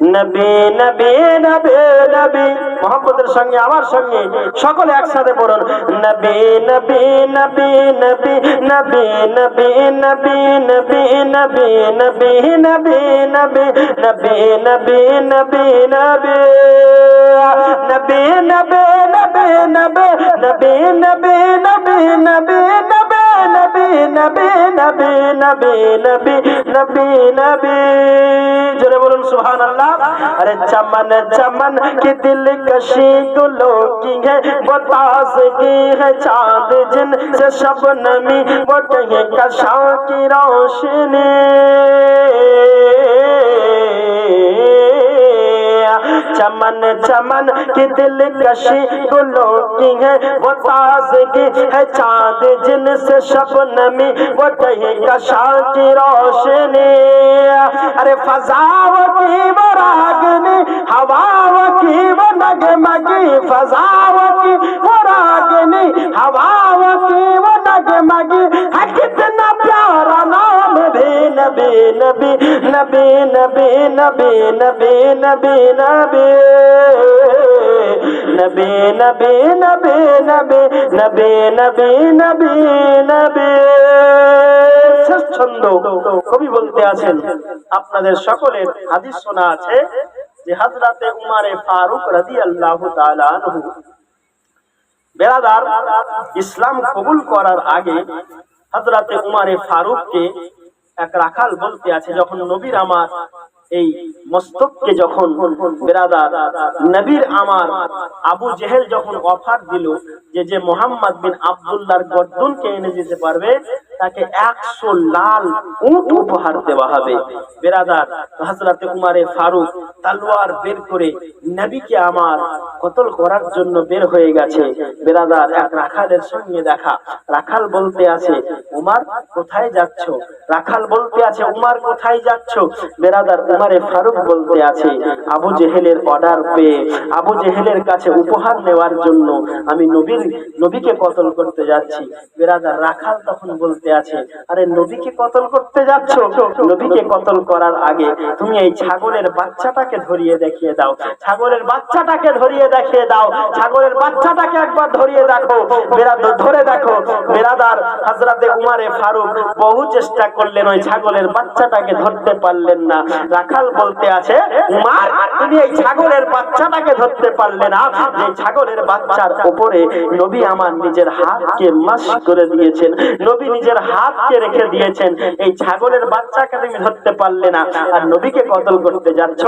নবী আমার সকলে একসাথে নবী নবী নবী নবী নবী নবী নবী নবী নবী। জোরে বলুন সুহান আল্লাহ আরে চমন চমন, কি দিল কশি গুলো কি হে, বতাস কি হে চাঁদ জিন, সে সব নমি বটে কশা কি রোশনী। चमन चमन की दिल कशी गुलों की है। वो ताजगी है चाँद जिन से शबनमी, वो कहीं कशा की रोशनी। अरे फजाव की वो रागनी हवाव की वो नगमगी। फजाव की वो रागनी हवाव की वो नगमगी। है कितना प्यारा नाम भी नबी नबी। নবে নবে নবে নবে নবে নবে নবে নবে নবে নবে নবে নবে নবে নবে ছন্দ কবি বলতে আছেন আপনাদের সকলের হাদিস শোনা আছে যে হজরতে উমারে ফারুক রাজি আল্লাহ বেড়াদার ইসলাম কবুল করার আগে হজরতে উমারে ফারুককে এক রাখাল বলতে আছে, যখন নবীর আমার এই মস্তককে যখন বেরাদার, নবীর আমার আবু জেহেল যখন অফার দিল যে যে মোহাম্মদ বিন আবদুল্লাহর গর্দনকে এনে দিতে পারবে, তাকে একশো লাল উট উপহার দেওয়া হবে। বেরাদার হাজরাতে উমারে ফারুক তালোয়ার বের করে নবীকে আমার কতল করার জন্য বের হয়ে গেছে। বেরাদার এক রাখালের সঙ্গে দেখা। রাখাল বলতে আছে, উমার, কোথায় যাচ্ছ? রাখাল বলতে আছে, উমার, কোথায় যাচ্ছ? বেরাদার উমারে ফারুক বলতে আছে, আবু জেহেলের অর্ডার পেয়ে, আবু জেহেলের কাছে উপহার নেওয়ার জন্য আমি নবীর, নবীকে কতল করতে যাচ্ছি। বেরাদার রাখাল তখন বলতে আছে, আরে, নবীকে কতল করতে যাচ্ছ? নবীকে কতল করার আগে, তুমি এই ছাগলের বাচ্চাটাকে ধরিয়ে দেখিয়ে দাও। ছাগলের বাচ্চাটাকে ধরিয়ে দেখিয়ে দাও। ছাগলের বাচ্চাটাকে একবার ধরিয়ে দেখো। ধরে দেখো। বেরাদার হাজরাতে উমারে ফারুক বহু চেষ্টা করলেন ওই ছাগলের বাচ্চাটাকে ধরতে পারলেন না। রাখাল বলতে আছে, উমার, তুমি এই ছাগলের বাচ্চাটাকে ধরতে পারলে না। যে ছাগলের বাচ্চার উপরে নবী আমার নিজের হাতকে মাস করে দিয়েছেন। নবী নিজের হাতকে রেখে দিয়েছেন। এই ছাগলের বাচ্চাকে তুমি ধরতে পারলে না। আর নবীকে কতল করতে যাচ্ছ?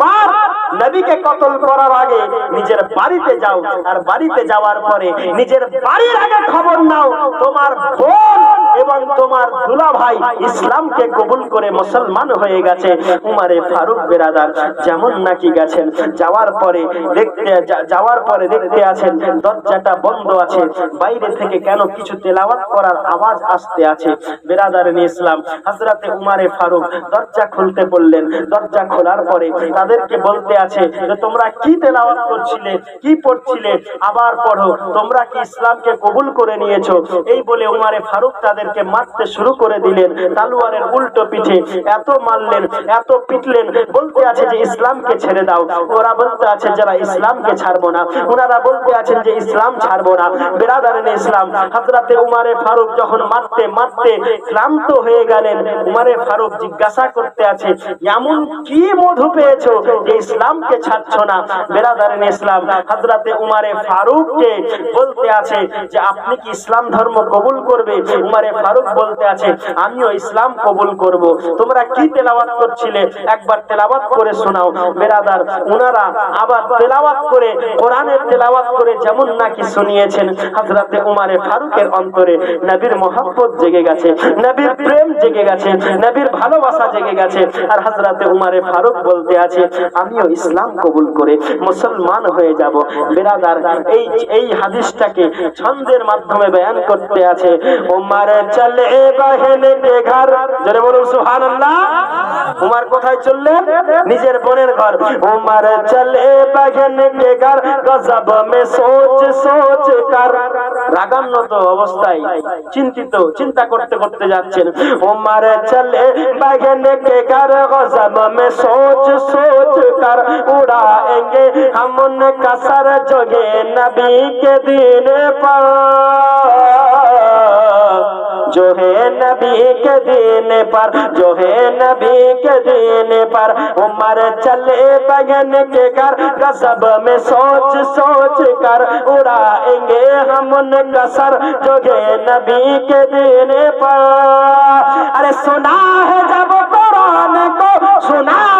বাপ নবীকে কতল করার আগে নিজের বাড়িতে যাও, আর বাড়িতে যাওয়ার পরে নিজের বাড়ির আগে খবর নাও, তোমার বোন এবং তোমার দুলা ভাই ইসলামকে কবুল করে মুসলমান হয়ে গেছে। উমারে ফারুক বেরাদার যেমন নাকি গেছেন, যাওয়ার পরে দেখতে যাওয়ার পরে দেখতে আছেন, দরজাটা বন্ধ আছে, বাইরে থেকে কেন কিছু তেলাওয়াত করার আওয়াজ আসতে আছে। বেরাদার ইসলাম হাজরাতে উমারে ফারুক দরজা খুলতে বললেন, দরজা খোলার পরে তাদেরকে বলতে আছে, যে তোমরা কি তেলাওয়াত করছিলে, কি পড়ছিলে, আবার পড়ো। তোমরা কি ইসলামকে কবুল করে নিয়েছো? এই বলে উমারে ফারুক তাদেরকে মারতে শুরু করে দিলেন। তালুয়ারের উল্টো পিঠে এত মারলেন, এত পিটলেন, বলতে আছে যে ইসলামকে ছেড়ে দাও। ওরা বলতে আছে, যারা ইসলামকে ছাড়বো না ওনারা বলতে আছেন যে ইসলাম ছাড়বো না। বেরাদারেন ইসলাম হাজরাতে উমারে ফারুক যখন মারতে মারতে ক্লান্ত হয়ে গেলেন, উমারে ফারুক জিজ্ঞাসা করতে আছে, এমন কি মধু পেয়েছ যে ইসলামকে ছাড়ছ না। বেরাদারেন ইসলাম হাজরাতে উমারে ফারুককে বলতে আছে যে, আপনি কি ইসলাম ধর্ম কবুল করবে? উমারে ফারুক বলতে আছে, আমিও ইসলাম কবুল করব। তোমরা কি তেলাওয়াত করছিলে? একবার তেলাওয়াত করে শোনাও। বেরাদার উনারা আবার তেলাওয়াত করে কোরআনের তেলাওয়াত করে যেমন নাকি শুনিয়েছেন। হযরতে উমারে ফারুকের অন্তরে নবীর মহব্বত জেগে গেছে, নবীর প্রেম জেগে গেছে, নবীর ভালোবাসা জেগে গেছে। আর হাজরাতে উমারে ফারুক বলতে আছে, আমিও ইসলাম কবুল করে মুসলমান হয়ে যাব। বেরাদার, এই এই হাদিসটাকে ছন্দের মাধ্যমে বয়ান করতে আছে, উমার চলে বাহিনী ঘর? জোরে বলুন, সুবহানাল্লাহ। উমার কোথায় চললেন? নিজের বোনের ঘর। উমার চলে বাহিনী ঘর? গজব মে সোচ সোচ কর। রাগান্বিত অবস্থায় চিন্তিত, চিন্তা করতে করতে যাচ্ছেন। উমার চলে বাহিনী ঘর? গজব মে সোচ सोच उड़ाएँगे। हम उनका सर जोगे नबी के दिन पर। जो है नबी के दिन पर, जो है नबी के दिन पर। उमर चले बगन के कर कसब में सोच सोच कर उड़ाएँगे हम उनका सर जो है नबी के दिन पर। अरे सुना है जब कुरान को, सुना